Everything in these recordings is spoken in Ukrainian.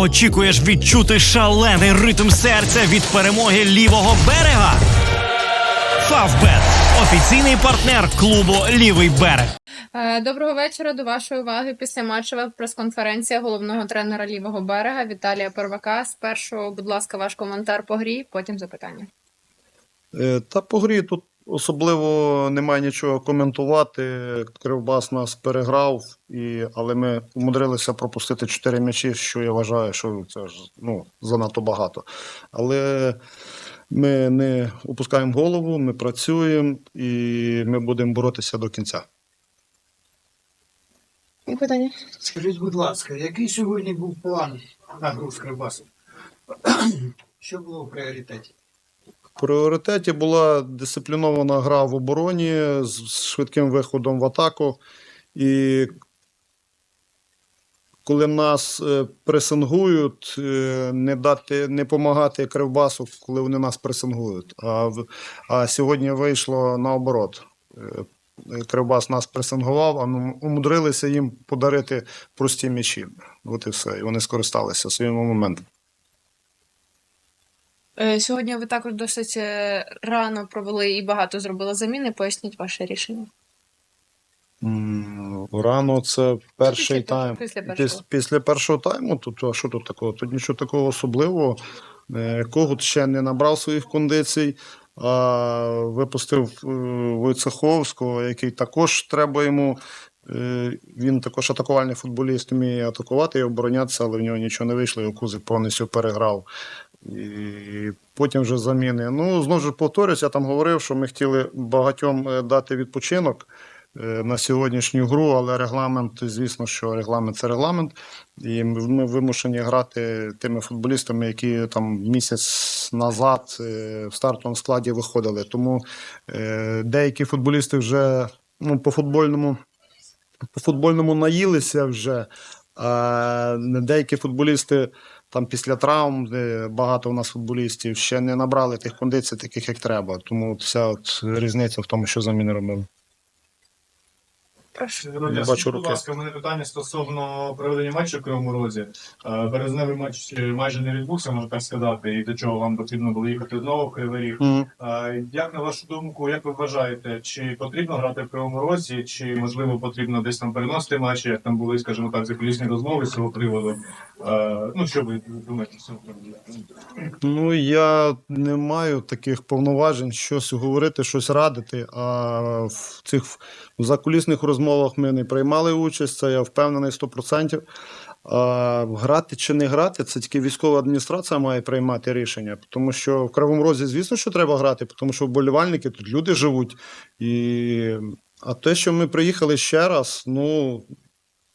Очікуєш відчути шалений ритм серця від перемоги лівого берега? Фавбет офіційний партнер клубу Лівий берег. Е, Доброго вечора. До вашої уваги після матчева прес-конференція головного тренера лівого берега Віталія Первака. Спершу, будь ласка, ваш коментар по грі, потім запитання. Е, Та по грі тут особливо немає нічого коментувати. Кривбас нас переграв, і, але ми умудрилися пропустити 4 м'ячі, що я вважаю, що це ж ну, занадто багато. Але ми не опускаємо голову, ми працюємо і ми будемо боротися до кінця. І питання. Скажіть, будь ласка, який сьогодні був план на гру з Кривбасом? Що було в пріоритеті? Пріоритеті була дисциплінована гра в обороні з швидким виходом в атаку. І коли нас е, пресингують, е, не дати, не допомагати Кривбасу, коли вони нас пресингують. А, а сьогодні вийшло наоборот. Е, Кривбас нас пресингував, а ми умудрилися їм подарити прості м'ячі. От і все. І вони скористалися своїм моментом. Е, Сьогодні ви також досить е, рано провели і багато зробили заміни. Поясніть ваше рішення. М, Рано це перший Після тайм. після Після, першого. після першого тайму, тут а що тут такого? Тут нічого такого особливого. Е, Когут ще не набрав своїх кондицій, а випустив е, Войцеховського, який також треба йому. е, Він також атакувальний футболіст, вміє атакувати і оборонятися, але в нього нічого не вийшло, його Кузик повністю переграв. І потім вже заміни. Ну, знову ж повторюсь, я там говорив, що ми хотіли багатьом е, дати відпочинок е, на сьогоднішню гру, але регламент, звісно, що регламент це регламент. І ми вимушені грати тими футболістами, які там місяць назад е, в стартовому складі виходили. Тому деякі футболісти вже ну, по футбольному, по футбольному наїлися вже. А деякі футболісти там після травм, багато у нас футболістів, ще не набрали тих кондицій, таких як треба. Тому вся от різниця в тому, що заміни робили. Прошу. Не бачу скажіть, будь ласка, у мене питання стосовно проведення матчу в Кривому Розі. Е, Березневий матч майже не відбувся, можна так сказати, і до чого вам потрібно було їхати знову в Кривий Ріг. Мгм. Е, Як на вашу думку, як ви вважаєте, чи потрібно грати в Кривому Розі, чи можливо потрібно десь там переносити матчі, як там були, скажімо так, закулісні розмови з цього приводу? Е, Ну що ви думаєте з цього приводу? Ну, я не маю таких повноважень щось говорити, щось радити. А в цих закулісних розмовах ми не приймали участь, це я впевнений 100%. А грати чи не грати, це тільки військова адміністрація має приймати рішення. Тому що в Кривому Розі, звісно, що треба грати, тому що вболівальники тут люди живуть. І... А те, що ми приїхали ще раз, ну.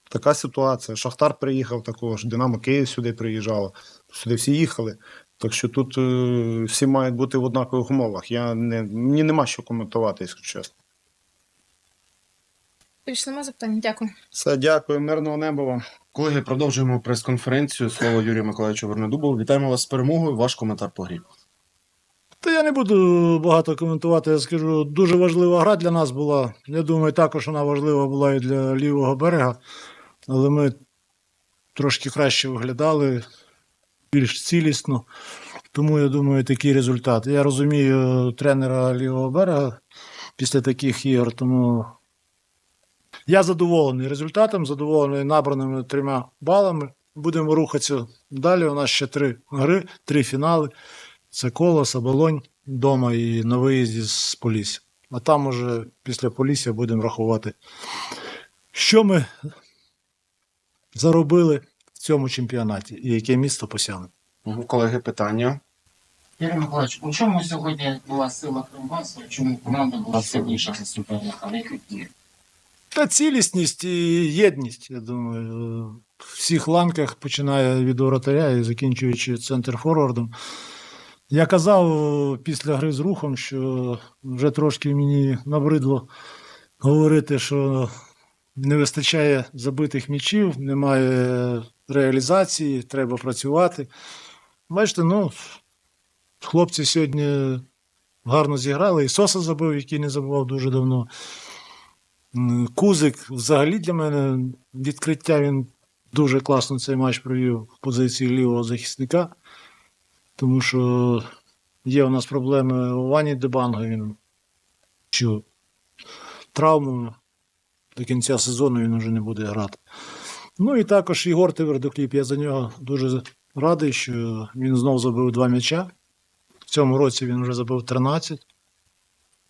Така ситуація. Шахтар приїхав також, Динамо Київ сюди приїжджало. Сюди всі їхали. Так що тут е, всі мають бути в однакових умовах. Я не, мені нема що коментувати, якщо чесно. Більше нема запитань. Дякую. Все, дякую, мирного неба вам. Колеги, продовжуємо прес-конференцію. Слово Юрію Миколаївичу Вернедубову. Вітаємо вас з перемогою. Ваш коментар по грі. Та я не буду багато коментувати. Я скажу, дуже важлива гра для нас була. Я думаю, також вона важлива була і для лівого берега. Але ми трошки краще виглядали, більш цілісно. Тому я думаю, такий результат. Я розумію тренера лівого берега після таких ігор, тому я задоволений результатом, задоволений набраними трьома балами. Будемо рухатися далі. У нас ще три гри, три фінали. Це Колос, Оболонь вдома і на виїзді з Полісся. А там уже після Полісся будемо рахувати, що ми заробили в цьому чемпіонаті і яке місто посягнемо. Мгм, Колеги, питання. Юрій Миколаївич, у чому сьогодні була сила Кривбасу, чому команда була сильніша за суперника? На яких діях? Та цілісність і єдність, я думаю, в всіх ланках, починає від воротаря і закінчуючи центр форвардом. Я казав після гри з рухом, що вже трошки мені набридло говорити, що не вистачає забитих м'ячів, немає реалізації, треба працювати. Бачите, ну, хлопці сьогодні гарно зіграли. І Соса забив, який не забував дуже давно. Кузик взагалі для мене відкриття він дуже класно цей матч провів в позиції лівого захисника, тому що є у нас проблеми у Вані Дебанго. Він що травму до кінця сезону він вже не буде грати. Ну і також Ігор Твердокліп. Я за нього дуже радий, що він знов забив два м'яча. В цьому році він вже забив 13.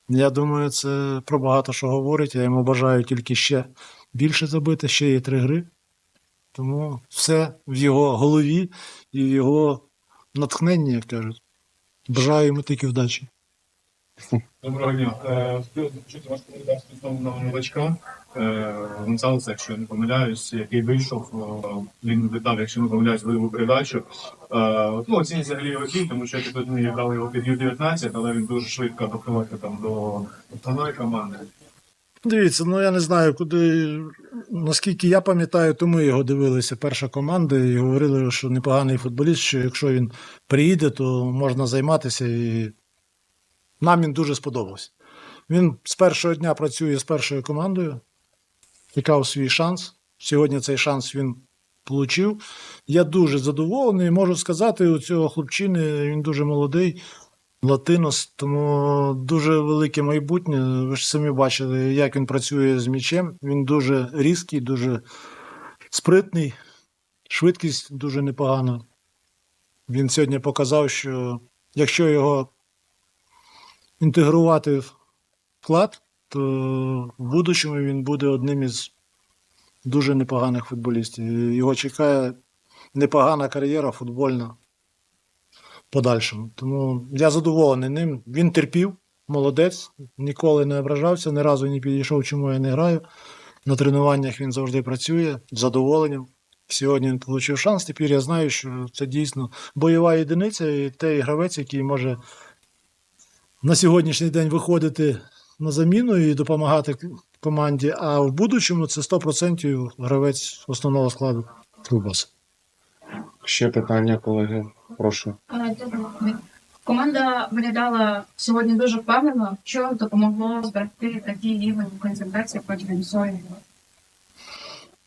Я думаю, це про багато що говорить. Я йому бажаю тільки ще більше забити, ще є три гри. Тому все в його голові і в його натхненні, як кажуть. Бажаю йому тільки вдачі. Доброго дня. Е, почути ваш коментар стосовно новачка е, Гонсалеса, якщо я не помиляюсь, який вийшов. е, Він віддав, якщо не помиляюсь, велику передачу. Е, Ну, оцінює взагалі його хід, тому що тут ми грали його під Ю-19, але він дуже швидко доходить там до основної команди. Дивіться, ну я не знаю, куди. Наскільки я пам'ятаю, то ми його дивилися, перша команда, і говорили, що непоганий футболіст, що якщо він приїде, то можна займатися. І нам він дуже сподобався. Він з першого дня працює з першою командою, чекав свій шанс. Сьогодні цей шанс він отримав. Я дуже задоволений. Можу сказати, у цього хлопчини він дуже молодий. Латинос, тому дуже велике майбутнє. Ви ж самі бачили, як він працює з м'ячем. Він дуже різкий, дуже спритний, швидкість дуже непогана. Він сьогодні показав, що якщо його інтегрувати вклад, то в будущому він буде одним із дуже непоганих футболістів. Його чекає непогана кар'єра футбольна подальшому. Тому я задоволений ним. Він терпів, молодець, ніколи не ображався, ні разу не підійшов, чому я не граю. На тренуваннях він завжди працює з задоволенням. Сьогодні він отримав шанс. Тепер я знаю, що це дійсно бойова єдиниця і той гравець, який може на сьогоднішній день виходити на заміну і допомагати команді. А в будущому це 100% гравець основного складу Трубаса. Ще питання, колеги. Прошу. Команда виглядала сьогодні дуже впевнено, що допомогло зберегти такий рівень концентрації протягом всього.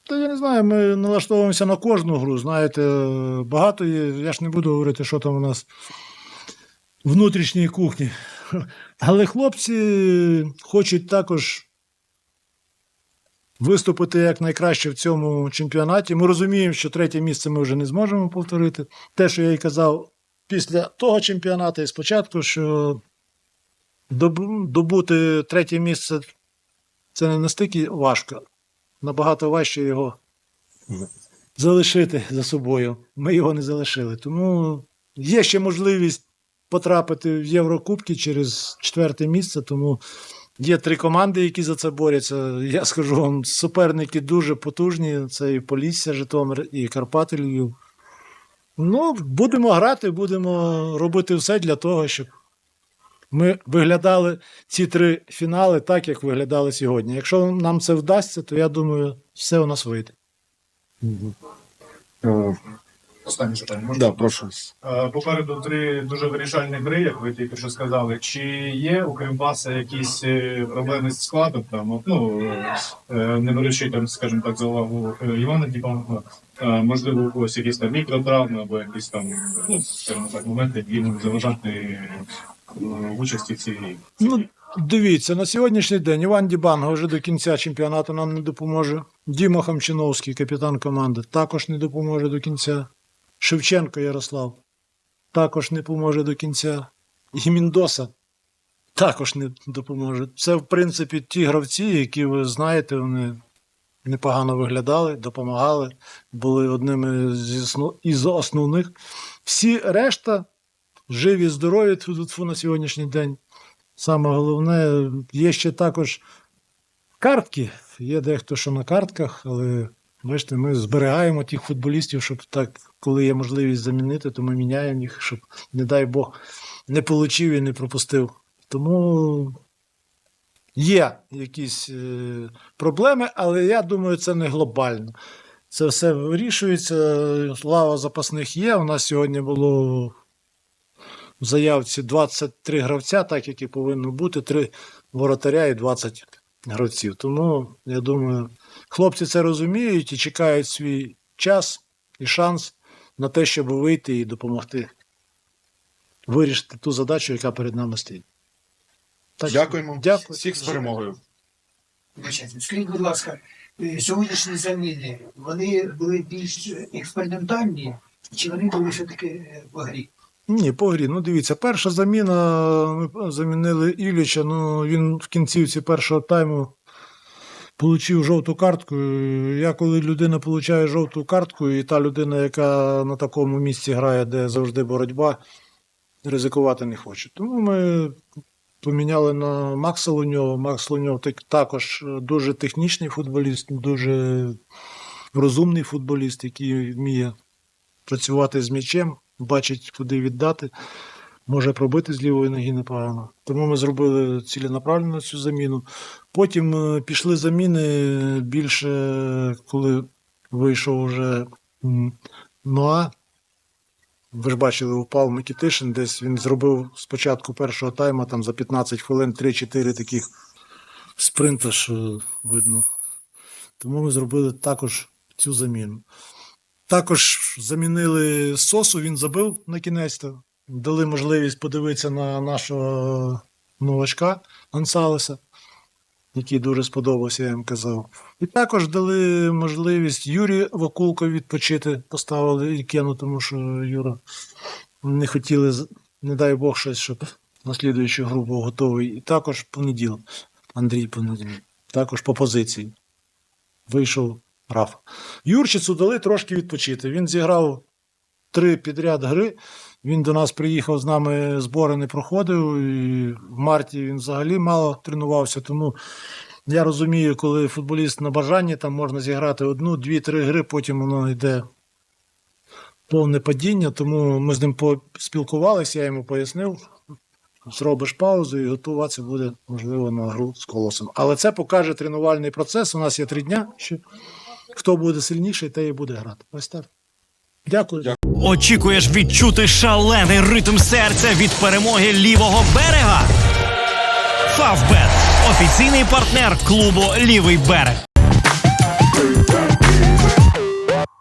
Та я не знаю, ми налаштовуємося на кожну гру. Знаєте, багато є. Я ж не буду говорити, що там у нас в внутрішній кухні. Але хлопці хочуть також виступити як найкраще в цьому чемпіонаті. Ми розуміємо, що третє місце ми вже не зможемо повторити. Те, що я і казав після того чемпіонату і спочатку, що добути третє місце це не настільки важко набагато важче його залишити за собою. Ми його не залишили. Тому є ще можливість потрапити в Єврокубки через четверте місце. Тому є три команди, які за це борються. Я скажу вам, суперники дуже потужні. Це і Полісся, Житомир, і Карпати Львів. Ну, будемо грати, будемо робити все для того, щоб ми виглядали ці три фінали так, як виглядали сьогодні. Якщо нам це вдасться, то я думаю, все у нас вийде. Останнє питання. можна? Да, прошу. Е, Попереду три дуже вирішальні гри, як ви тільки що сказали. Чи є у Кривбаса якісь е, проблеми з складом? Там ну е, не беручи там, скажімо так, за увагу Івана Дібанова, е, можливо, у когось якісь там мікротравми або якісь там ну, скажімо так, моменти, які можуть заважати участі в цій грі. Ну, дивіться, на сьогоднішній день Іван Дібанго вже до кінця чемпіонату нам не допоможе. Діма Хамчиновський, капітан команди, також не допоможе до кінця. Шевченко Ярослав також не поможе до кінця. І Міндоса також не допоможе. Це, в принципі, ті гравці, які ви знаєте, вони непогано виглядали, допомагали, були одними із основних. Всі решта живі, здорові тьфу-тьфу на сьогоднішній день. Саме головне, є ще також картки. Є дехто, що на картках, але бачите, ми зберігаємо тих футболістів, щоб так, коли є можливість замінити, то ми міняємо їх, щоб, не дай Бог, не получив і не пропустив. Тому є якісь е, проблеми, але я думаю, це не глобально. Це все вирішується. Лава запасних є. У нас сьогодні було в заявці 23 гравця, так як і повинно бути, 3 воротаря і 20 гравців. Тому я думаю, хлопці це розуміють і чекають свій час і шанс на те, щоб вийти і допомогти вирішити ту задачу, яка перед нами стоїть. Так, Дякуємо. Дякую. Всіх з перемогою. Скажіть, будь ласка, е, сьогоднішні заміни, вони були більш експериментальні, чи вони були все-таки е, по грі? Ні, по грі. Ну дивіться, перша заміна. Ми замінили Ілліча. Ну він в кінцівці першого тайму отримав жовту картку. Я коли людина отримує жовту картку, і та людина, яка на такому місці грає, де завжди боротьба, ризикувати не хоче. Тому ми поміняли на Макса Луньова. Макс Луньов також дуже технічний футболіст, дуже розумний футболіст, який вміє працювати з м'ячем, бачить, куди віддати, може пробити з лівої ноги непогано. Тому ми зробили ціленаправленно цю заміну. Потім е, пішли заміни більше, коли вийшов вже м, Ноа. Ви ж бачили, упав Микітишин, десь він зробив спочатку першого тайма там за 15 хвилин 3-4 таких спринта, що видно. Тому ми зробили також цю заміну. Також замінили Сосу, він забив на кінець. Дали можливість подивитися на нашого новачка Ансалеса, який дуже сподобався, я їм казав. І також дали можливість Юрі Вакулко відпочити, поставили Ікену, тому що Юра не хотіли, не дай Бог, щось, щоб на слідуючу гру був готовий. І також понеділок, Андрій понеділок, також по позиції. Вийшов Рафа. Юрчицу дали трошки відпочити. Він зіграв три підряд гри. Він до нас приїхав з нами збори не проходив. І в марті він взагалі мало тренувався. Тому я розумію, коли футболіст на бажанні, там можна зіграти одну, дві, три гри, потім воно йде повне падіння. Тому ми з ним поспілкувалися, я йому пояснив. Зробиш паузу і готуватися буде, можливо, на гру з колосом. Але це покаже тренувальний процес. У нас є три дня. Хто буде сильніший, той і буде грати. Ось так. Дякую. Очікуєш відчути шалений ритм серця від перемоги лівого берега? Фавбет офіційний партнер клубу Лівий берег.